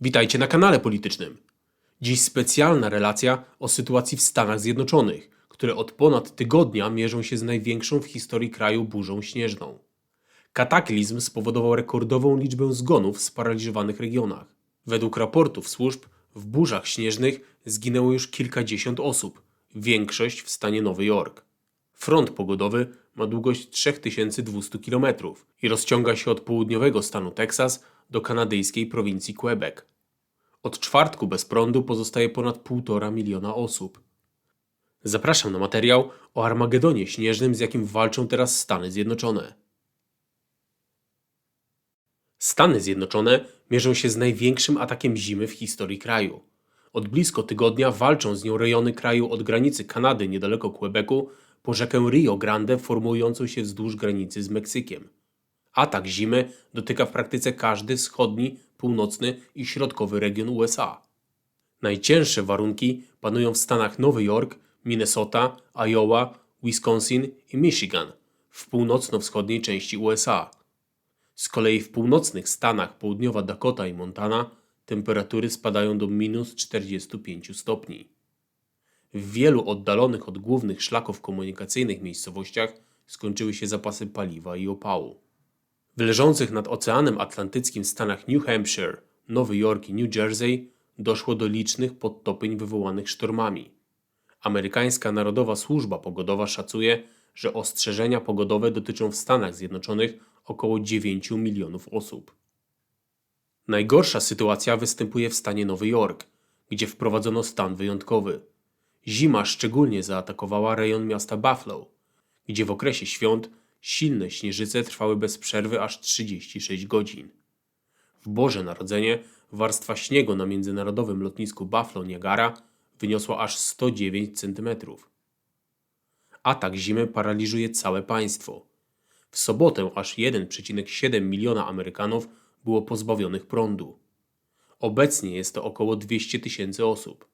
Witajcie na kanale politycznym. Dziś specjalna relacja o sytuacji w Stanach Zjednoczonych, które od ponad tygodnia mierzą się z największą w historii kraju burzą śnieżną. Kataklizm spowodował rekordową liczbę zgonów w sparaliżowanych regionach. Według raportów służb w burzach śnieżnych zginęło już kilkadziesiąt osób, większość w stanie Nowy Jork. Front pogodowy ma długość 3200 km i rozciąga się od południowego stanu Teksas do kanadyjskiej prowincji Quebec. Od czwartku bez prądu pozostaje ponad 1,5 miliona osób. Zapraszam na materiał o Armagedonie śnieżnym, z jakim walczą teraz Stany Zjednoczone. Stany Zjednoczone mierzą się z największym atakiem zimy w historii kraju. Od blisko tygodnia walczą z nią rejony kraju od granicy Kanady niedaleko Quebecu po rzekę Rio Grande formującą się wzdłuż granicy z Meksykiem. Atak zimy dotyka w praktyce każdy wschodni, północny i środkowy region USA. Najcięższe warunki panują w stanach Nowy Jork, Minnesota, Iowa, Wisconsin i Michigan w północno-wschodniej części USA. Z kolei w północnych stanach południowa Dakota i Montana temperatury spadają do minus 45 stopni. W wielu oddalonych od głównych szlaków komunikacyjnych miejscowościach skończyły się zapasy paliwa i opału. W leżących nad Oceanem Atlantyckim stanach New Hampshire, Nowy Jork i New Jersey doszło do licznych podtopień wywołanych sztormami. Amerykańska Narodowa Służba Pogodowa szacuje, że ostrzeżenia pogodowe dotyczą w Stanach Zjednoczonych około 9 milionów osób. Najgorsza sytuacja występuje w stanie Nowy Jork, gdzie wprowadzono stan wyjątkowy. Zima szczególnie zaatakowała rejon miasta Buffalo, gdzie w okresie świąt silne śnieżyce trwały bez przerwy aż 36 godzin. W Boże Narodzenie warstwa śniegu na międzynarodowym lotnisku Buffalo Niagara wyniosła aż 109 cm. Atak zimy paraliżuje całe państwo. W sobotę aż 1,7 miliona Amerykanów było pozbawionych prądu. Obecnie jest to około 200 tysięcy osób.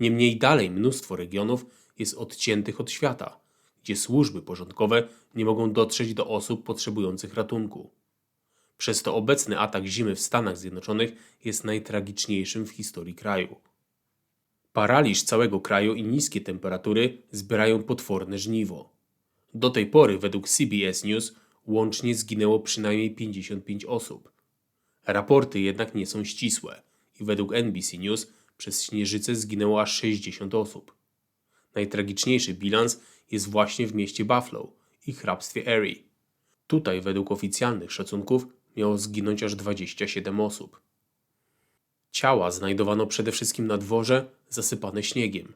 Niemniej dalej mnóstwo regionów jest odciętych od świata, gdzie służby porządkowe nie mogą dotrzeć do osób potrzebujących ratunku. Przez to obecny atak zimy w Stanach Zjednoczonych jest najtragiczniejszym w historii kraju. Paraliż całego kraju i niskie temperatury zbierają potworne żniwo. Do tej pory, według CBS News, łącznie zginęło przynajmniej 55 osób. Raporty jednak nie są ścisłe i według NBC News przez śnieżycę zginęło aż 60 osób. Najtragiczniejszy bilans jest właśnie w mieście Buffalo i hrabstwie Erie. Tutaj, według oficjalnych szacunków, miało zginąć aż 27 osób. Ciała znajdowano przede wszystkim na dworze zasypane śniegiem.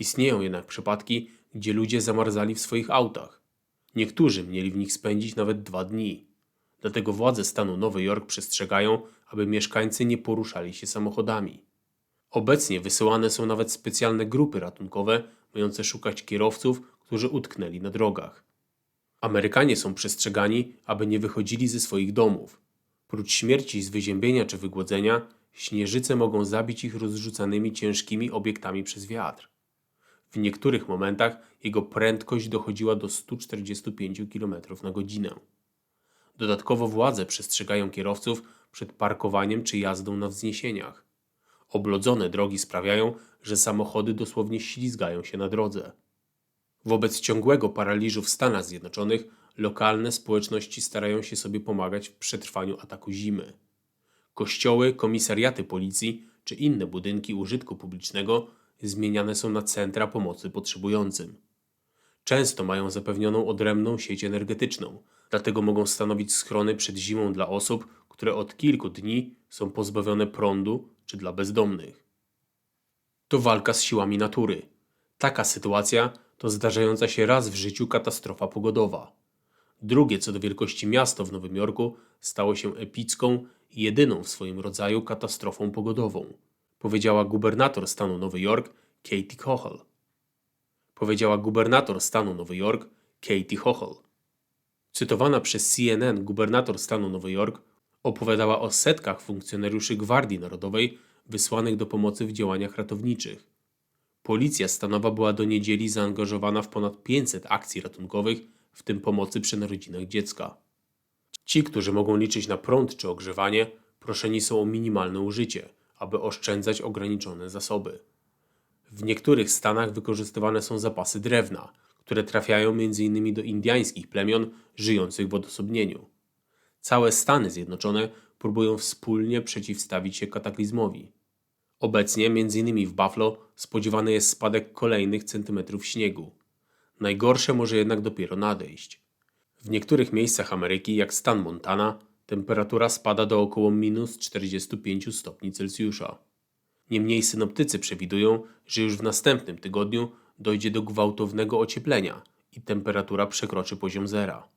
Istnieją jednak przypadki, gdzie ludzie zamarzali w swoich autach. Niektórzy mieli w nich spędzić nawet dwa dni. Dlatego władze stanu Nowy Jork przestrzegają, aby mieszkańcy nie poruszali się samochodami. Obecnie wysyłane są nawet specjalne grupy ratunkowe, mające szukać kierowców, którzy utknęli na drogach. Amerykanie są przestrzegani, aby nie wychodzili ze swoich domów. Prócz śmierci z wyziębienia czy wygłodzenia, śnieżyce mogą zabić ich rozrzucanymi ciężkimi obiektami przez wiatr. W niektórych momentach jego prędkość dochodziła do 145 km na godzinę. Dodatkowo władze przestrzegają kierowców przed parkowaniem czy jazdą na wzniesieniach. Oblodzone drogi sprawiają, że samochody dosłownie ślizgają się na drodze. Wobec ciągłego paraliżu w Stanach Zjednoczonych lokalne społeczności starają się sobie pomagać w przetrwaniu ataku zimy. Kościoły, komisariaty policji czy inne budynki użytku publicznego zmieniane są na centra pomocy potrzebującym. Często mają zapewnioną odrębną sieć energetyczną, dlatego mogą stanowić schrony przed zimą dla osób, które od kilku dni są pozbawione prądu czy dla bezdomnych. To walka z siłami natury. Taka sytuacja to zdarzająca się raz w życiu katastrofa pogodowa. Drugie co do wielkości miasto w Nowym Jorku stało się epicką i jedyną w swoim rodzaju katastrofą pogodową, powiedziała gubernator stanu Nowy Jork Katie Hochul. Powiedziała gubernator stanu Nowy Jork Katie Hochul. Cytowana przez CNN gubernator stanu Nowy Jork opowiadała o setkach funkcjonariuszy Gwardii Narodowej wysłanych do pomocy w działaniach ratowniczych. Policja stanowa była do niedzieli zaangażowana w ponad 500 akcji ratunkowych, w tym pomocy przy narodzinach dziecka. Ci, którzy mogą liczyć na prąd czy ogrzewanie, proszeni są o minimalne użycie, aby oszczędzać ograniczone zasoby. W niektórych stanach wykorzystywane są zapasy drewna, które trafiają m.in. do indyjskich plemion żyjących w odosobnieniu. Całe Stany Zjednoczone próbują wspólnie przeciwstawić się kataklizmowi. Obecnie, m.in. w Buffalo, spodziewany jest spadek kolejnych centymetrów śniegu. Najgorsze może jednak dopiero nadejść. W niektórych miejscach Ameryki, jak stan Montana, temperatura spada do około minus 45 stopni Celsjusza. Niemniej synoptycy przewidują, że już w następnym tygodniu dojdzie do gwałtownego ocieplenia i temperatura przekroczy poziom zera.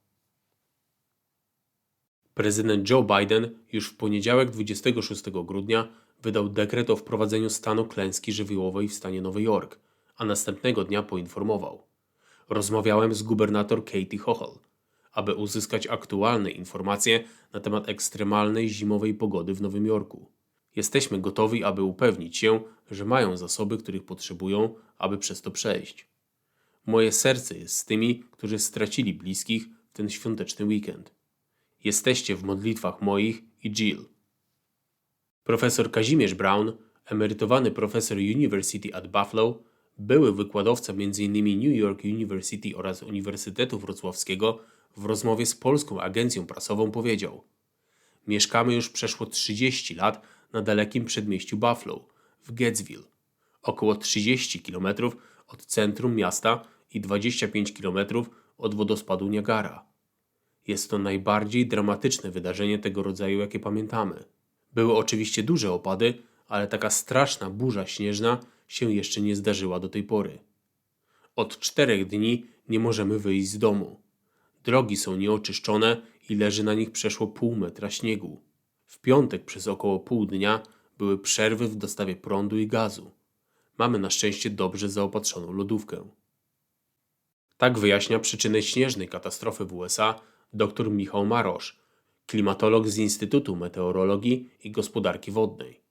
Prezydent Joe Biden już w poniedziałek 26 grudnia wydał dekret o wprowadzeniu stanu klęski żywiołowej w stanie Nowy Jork, a następnego dnia poinformował. Rozmawiałem z gubernator Katie Hochul, aby uzyskać aktualne informacje na temat ekstremalnej zimowej pogody w Nowym Jorku. Jesteśmy gotowi, aby upewnić się, że mają zasoby, których potrzebują, aby przez to przejść. Moje serce jest z tymi, którzy stracili bliskich w ten świąteczny weekend. Jesteście w modlitwach moich i Jill. Profesor Kazimierz Brown, emerytowany profesor University at Buffalo, były wykładowca m.in. New York University oraz Uniwersytetu Wrocławskiego, w rozmowie z polską agencją prasową powiedział: Mieszkamy już przeszło 30 lat na dalekim przedmieściu Buffalo, w Gatesville, około 30 km od centrum miasta i 25 km od wodospadu Niagara. Jest to najbardziej dramatyczne wydarzenie tego rodzaju, jakie pamiętamy. Były oczywiście duże opady, ale taka straszna burza śnieżna się jeszcze nie zdarzyła do tej pory. Od czterech dni nie możemy wyjść z domu. Drogi są nieoczyszczone i leży na nich przeszło pół metra śniegu. W piątek przez około pół dnia były przerwy w dostawie prądu i gazu. Mamy na szczęście dobrze zaopatrzoną lodówkę. Tak wyjaśnia przyczynę śnieżnej katastrofy w USA dr Michał Marosz, klimatolog z Instytutu Meteorologii i Gospodarki Wodnej.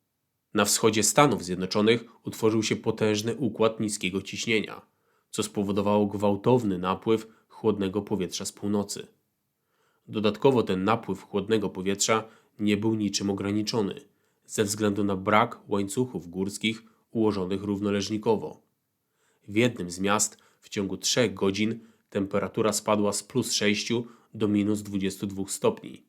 Na wschodzie Stanów Zjednoczonych utworzył się potężny układ niskiego ciśnienia, co spowodowało gwałtowny napływ chłodnego powietrza z północy. Dodatkowo ten napływ chłodnego powietrza nie był niczym ograniczony, ze względu na brak łańcuchów górskich ułożonych równoleżnikowo. W jednym z miast w ciągu 3 godzin temperatura spadła z plus 6 do minus 22 stopni.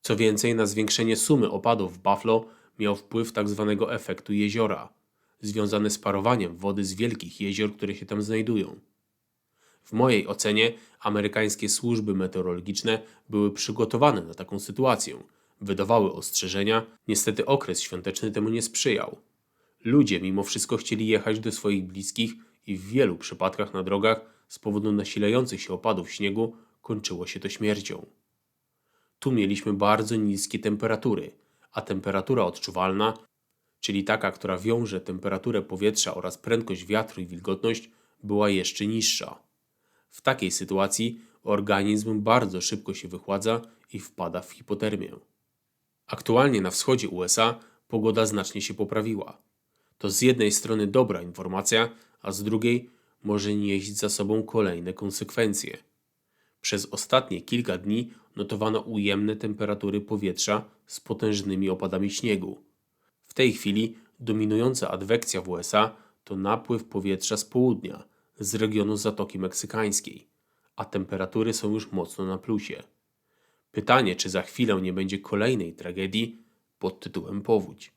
Co więcej, na zwiększenie sumy opadów w Buffalo miał wpływ tzw. efektu jeziora, związany z parowaniem wody z wielkich jezior, które się tam znajdują. W mojej ocenie amerykańskie służby meteorologiczne były przygotowane na taką sytuację, wydawały ostrzeżenia, niestety okres świąteczny temu nie sprzyjał. Ludzie mimo wszystko chcieli jechać do swoich bliskich i w wielu przypadkach na drogach z powodu nasilających się opadów śniegu kończyło się to śmiercią. Tu mieliśmy bardzo niskie temperatury, a temperatura odczuwalna, czyli taka, która wiąże temperaturę powietrza oraz prędkość wiatru i wilgotność, była jeszcze niższa. W takiej sytuacji organizm bardzo szybko się wychładza i wpada w hipotermię. Aktualnie na wschodzie USA pogoda znacznie się poprawiła. To z jednej strony dobra informacja, a z drugiej może nieść za sobą kolejne konsekwencje. Przez ostatnie kilka dni notowano ujemne temperatury powietrza z potężnymi opadami śniegu. W tej chwili dominująca adwekcja w USA to napływ powietrza z południa, z regionu Zatoki Meksykańskiej, a temperatury są już mocno na plusie. Pytanie, czy za chwilę nie będzie kolejnej tragedii pod tytułem powódź.